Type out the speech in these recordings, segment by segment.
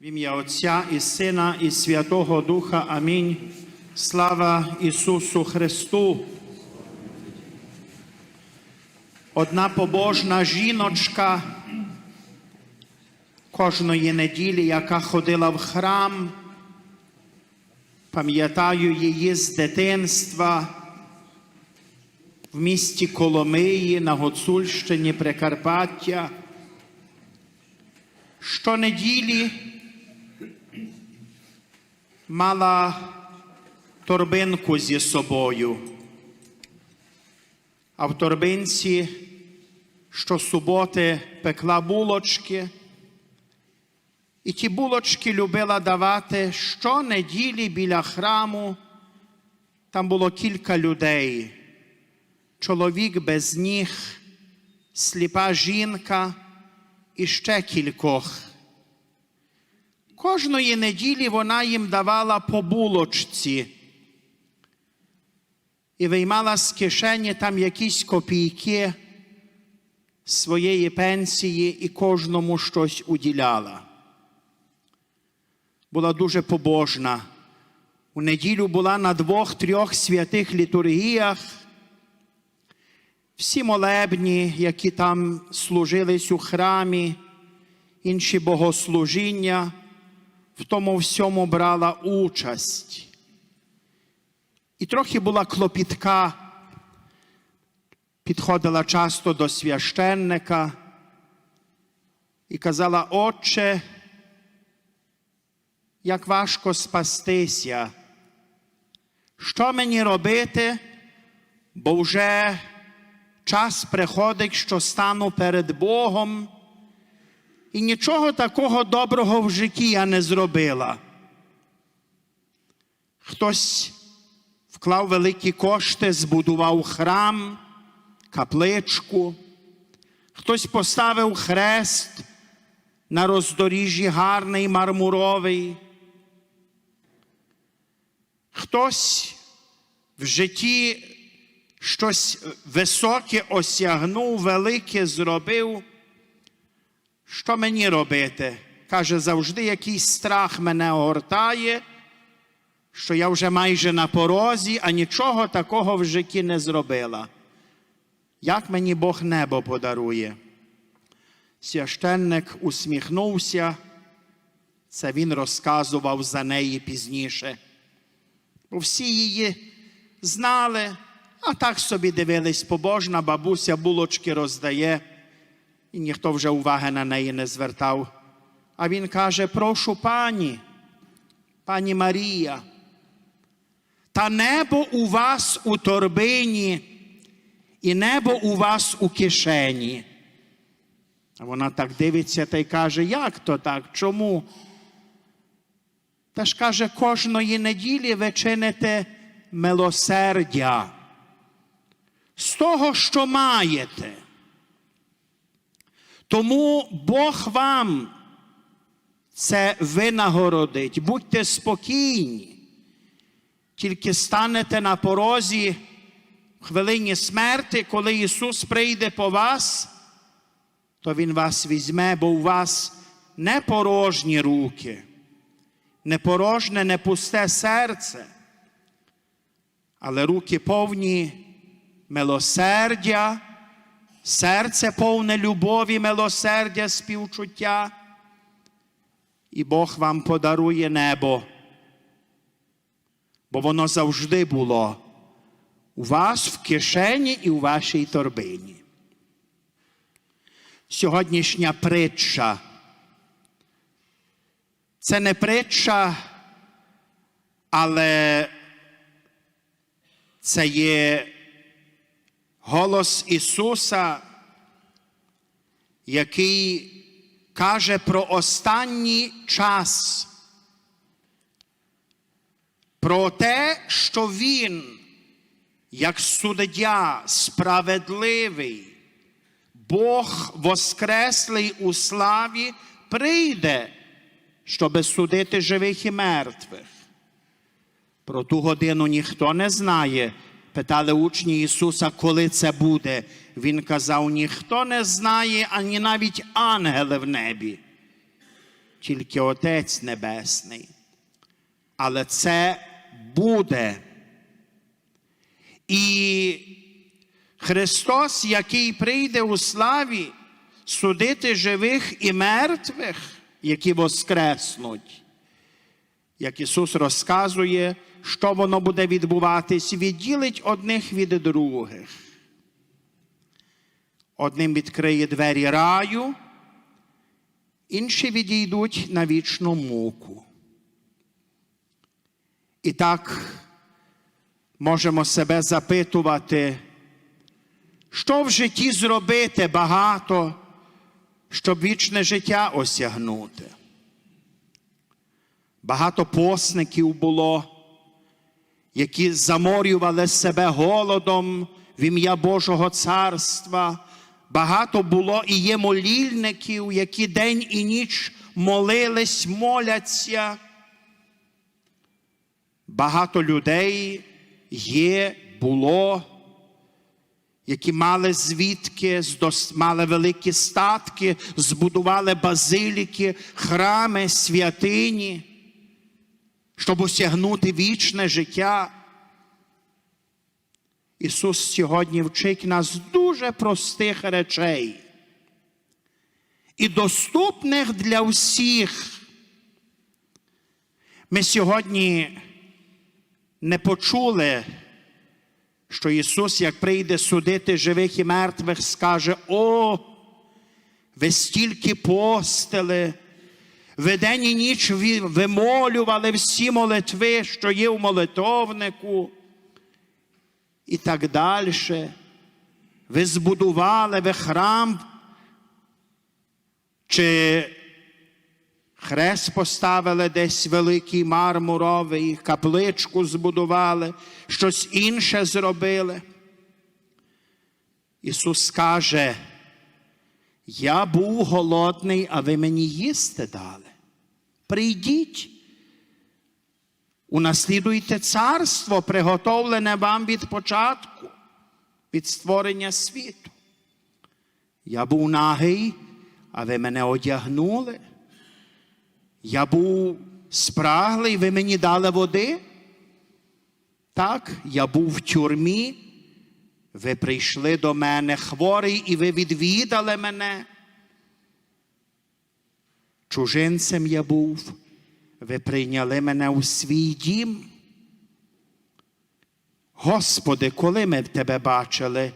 В ім'я Отця і Сина, і Святого Духа. Амінь. Слава Ісусу Христу. Одна побожна жіночка кожної неділі, яка ходила в храм, пам'ятаю її з дитинства в місті Коломиї на Гуцульщині Прикарпаття. Щонеділі мала торбинку зі собою, а в торбинці щосуботи пекла булочки, і ті булочки любила давати щонеділі біля храму. Там було кілька людей, чоловік без ніг, сліпа жінка і ще кількох. Кожної неділі вона їм давала по булочці і виймала з кишені там якісь копійки своєї пенсії і кожному щось уділяла. Була дуже побожна. У неділю була на двох-трьох святих літургіях. Всі молебні, які там служились у храмі, інші богослужіння, в тому всьому брала участь. І трохи була клопітка, підходила часто до священника і казала, Отче, як важко спастися, що мені робити, бо вже час приходить, що стану перед Богом, і нічого такого доброго в житті я не зробила. Хтось вклав великі кошти, збудував храм, капличку, хтось поставив хрест на роздоріжжі гарний мармуровий. Хтось в житті щось високе осягнув, велике зробив. Що мені робити? Каже, завжди якийсь страх мене огортає, що я вже майже на порозі, а нічого такого в житті не зробила. Як мені Бог небо подарує? Священник усміхнувся, це він розказував за неї пізніше. Бо всі її знали, а так собі дивились, побожна бабуся булочки роздає, і ніхто вже уваги на неї не звертав. А він каже: прошу пані, пані Марія, та небо у вас у торбині, і небо у вас у кишені. А вона так дивиться та й каже, як то так? Чому? Та ж каже, кожної неділі ви чините милосердя з того, що маєте. Тому Бог вам це винагородить. Будьте спокійні. Тільки станете на порозі в хвилині смерти, коли Ісус прийде по вас, то Він вас візьме, бо у вас не порожні руки, не порожне, не пусте серце, але руки повні милосердя, серце повне любові, милосердя, співчуття, і Бог вам подарує небо, бо воно завжди було у вас в кишені і у вашій торбині. Сьогоднішня притча. Це не притча, але це є голос Ісуса, який каже про останній час, про те, що Він, як суддя справедливий, Бог воскреслий у славі, прийде, щоби судити живих і мертвих. Про ту годину ніхто не знає. Питали учні Ісуса, коли це буде. Він казав: ніхто не знає, ані навіть ангели в небі. тільки Отець Небесний. Але це буде. І Христос, який прийде у славі, судити живих і мертвих, які воскреснуть. Як Ісус розказує, що воно буде відбуватись, відділить одних від других. Одним відкриє двері раю, інші відійдуть на вічну муку. І так можемо себе запитувати, що в житті зробити багато, щоб вічне життя осягнути. Багато посників було, які заморювали себе голодом в ім'я Божого царства. Багато було і є молільників, які день і ніч молились, моляться. Багато людей є, було, які мали звідки, мали великі статки, збудували базиліки, храми, святині, щоб осягнути вічне життя. Ісус сьогодні вчить нас дуже простих речей і доступних для всіх. Ми сьогодні не почули, що Ісус, як прийде судити живих і мертвих, скаже: О, ви стільки постили, ви день і ніч вимолювали всі молитви, що є в молитовнику, і так далі. Ви збудували ви храм, чи Хрест поставили десь великий мармуровий, капличку збудували, щось інше зробили. Ісус каже, я був голодний, а ви мені їсти дали. Прийдіть, унаслідуйте царство, приготовлене вам від початку, від створення світу. Я був нагий, а ви мене одягнули. Я був спраглий, ви мені дали води. Так, я був в тюрмі, ви прийшли до мене хворий, і ви відвідали мене. Чужинцем я був, ви прийняли мене у свій дім. Господи, коли ми Тебе бачили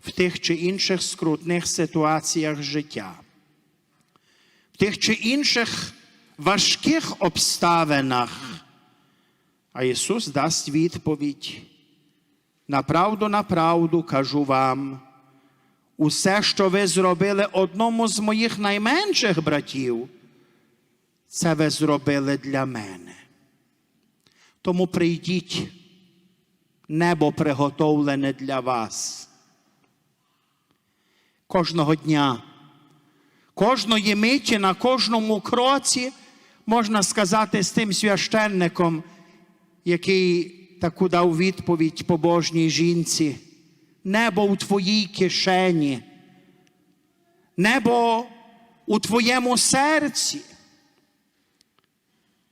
в тих чи інших скрутних ситуаціях життя, в тих чи інших важких обставинах. А Ісус дасть відповідь. Направду, направду кажу вам, усе, що ви зробили одному з моїх найменших братів, це ви зробили для мене. Тому прийдіть, небо приготовлене для вас. Кожного дня, кожної миті на кожному кроці можна сказати з тим священником, який таку дав відповідь побожній жінці. Небо у твоїй кишені, небо у твоєму серці.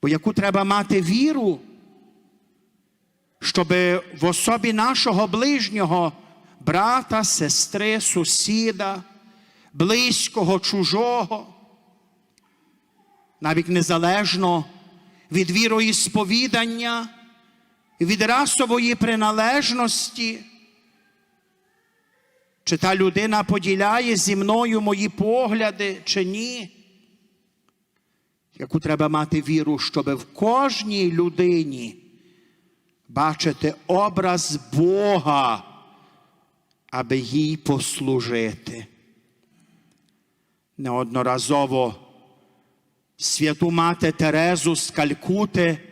Бо яку треба мати віру, щоб в особі нашого ближнього брата, сестри, сусіда, близького, чужого, навіть незалежно від вірої сповідання, від расової приналежності, чи та людина поділяє зі мною мої погляди, чи ні. Яку треба мати віру, щоб в кожній людині бачити образ Бога, аби їй послужити. Неодноразово святу мати Терезу з Калькути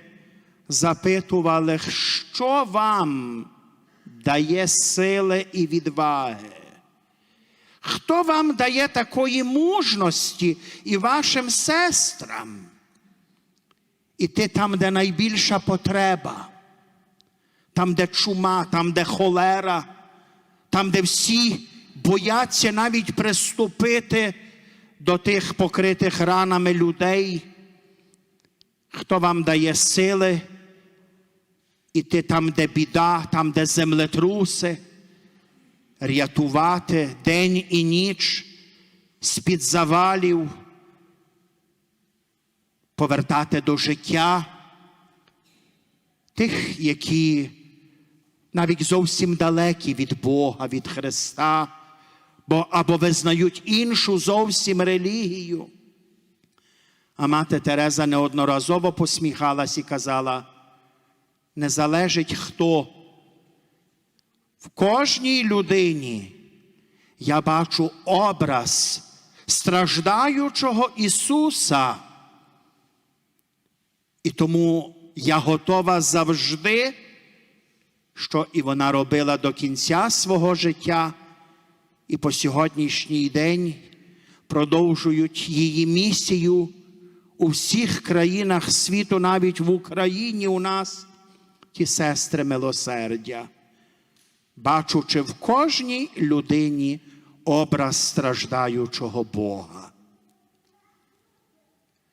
запитували, що вам дає сили і відваги? Хто вам дає такої мужності і вашим сестрам? Іти там, де найбільша потреба, там, де чума, там, де холера, там, де всі бояться навіть приступити до тих покритих ранами людей. хто вам дає сили іти там, де біда, там, де землетруси, рятувати день і ніч з-під завалів, повертати до життя тих, які навіть зовсім далекі від Бога, від Христа, бо або визнають іншу зовсім релігію. А мати Тереза неодноразово посміхалась і казала: не залежить хто. В кожній людині я бачу образ страждаючого Ісуса. І тому я готова завжди, що і вона робила до кінця свого життя, і по сьогоднішній день продовжують її місію у всіх країнах світу, навіть в Україні у нас, ті сестри милосердя, бачучи в кожній людині образ страждаючого Бога.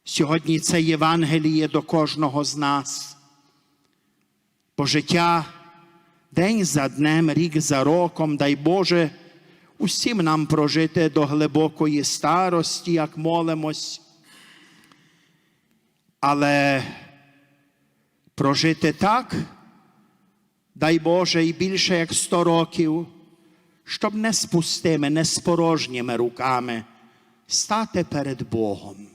Сьогодні це Євангеліє до кожного з нас. Бо життя день за днем, рік за роком, дай Боже, усім нам прожити до глибокої старості, як молимось. Але прожити так, дай Боже, і більше як сто років, щоб не з пустими, не з порожніми руками стати перед Богом.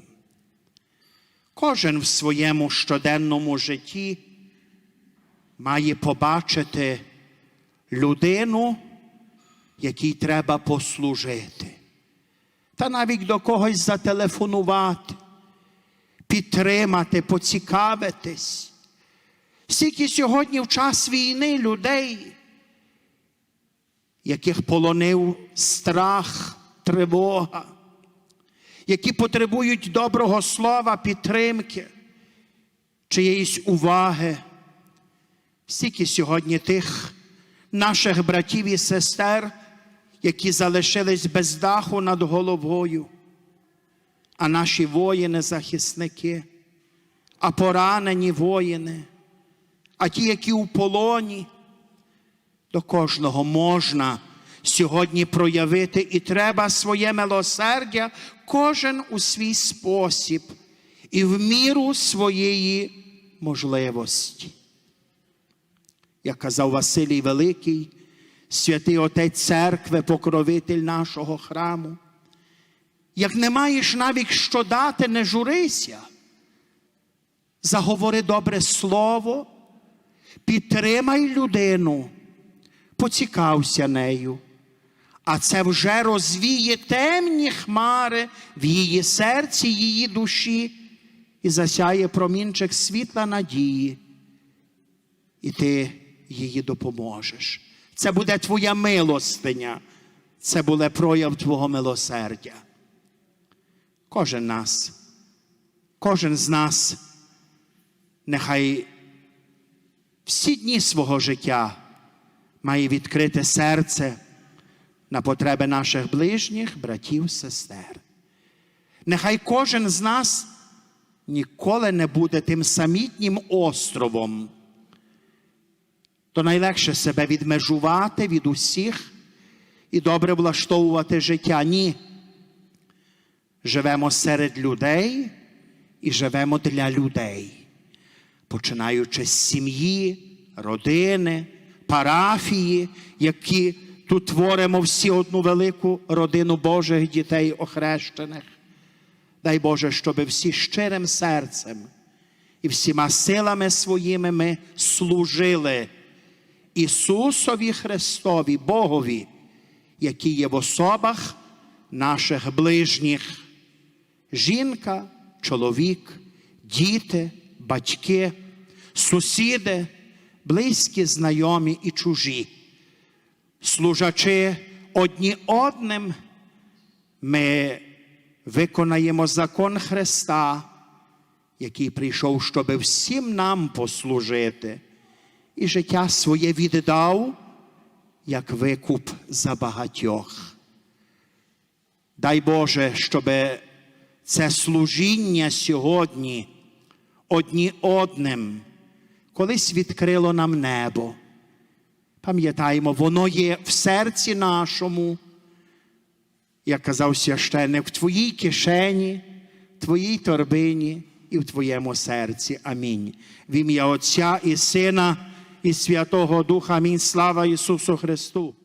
Кожен в своєму щоденному житті має побачити людину, якій треба послужити, та навіть до когось зателефонувати, підтримати, поцікавитись. Скільки сьогодні в час війни людей, яких полонив страх, тривога які потребують доброго слова, підтримки, чиєїсь уваги. Скільки сьогодні тих наших братів і сестер, які залишились без даху над головою, а наші воїни-захисники, а поранені воїни, а ті, які у полоні, до кожного можна сьогодні проявити і треба своє милосердя кожен у свій спосіб і в міру своєї можливості. Як казав Василій Великий, святий Отець церкви, покровитель нашого храму. Як не маєш навіть що дати, не журися, заговори добре слово, підтримай людину, поцікався нею а це вже розвіє темні хмари в її серці, її душі і засяє промінчик світла надії. І ти її допоможеш. Це буде твоя милостиня, це буде прояв Твого милосердя. Кожен нас, кожен з нас, нехай всі дні свого життя має відкрите серце на потреби наших ближніх, братів, сестер. Нехай кожен з нас ніколи не буде тим самітнім островом, то найлегше себе відмежувати від усіх і добре влаштовувати життя. Ні. Живемо серед людей і живемо для людей, починаючи з сім'ї, родини, парафії, які Тут творимо всі одну велику родину Божих дітей охрещених. Дай Боже, щоб всі щирим серцем і всіма силами своїми ми служили Ісусові Христові, Богові, який є в особах наших ближніх. Жінка, чоловік, діти, батьки, сусіди, близькі, знайомі і чужі служачи одні одним, ми виконаємо закон Христа, який прийшов, щоб всім нам послужити, і життя своє віддав, як викуп за багатьох. Дай Боже, щоб це служіння сьогодні одні одним, колись відкрило нам небо. Пам'ятаємо, воно є в серці нашому, як казав священник, в твоїй кишені, в твоїй торбині і в твоєму серці. Амінь. В ім'я Отця і Сина і Святого Духа. Амінь. Слава Ісусу Христу.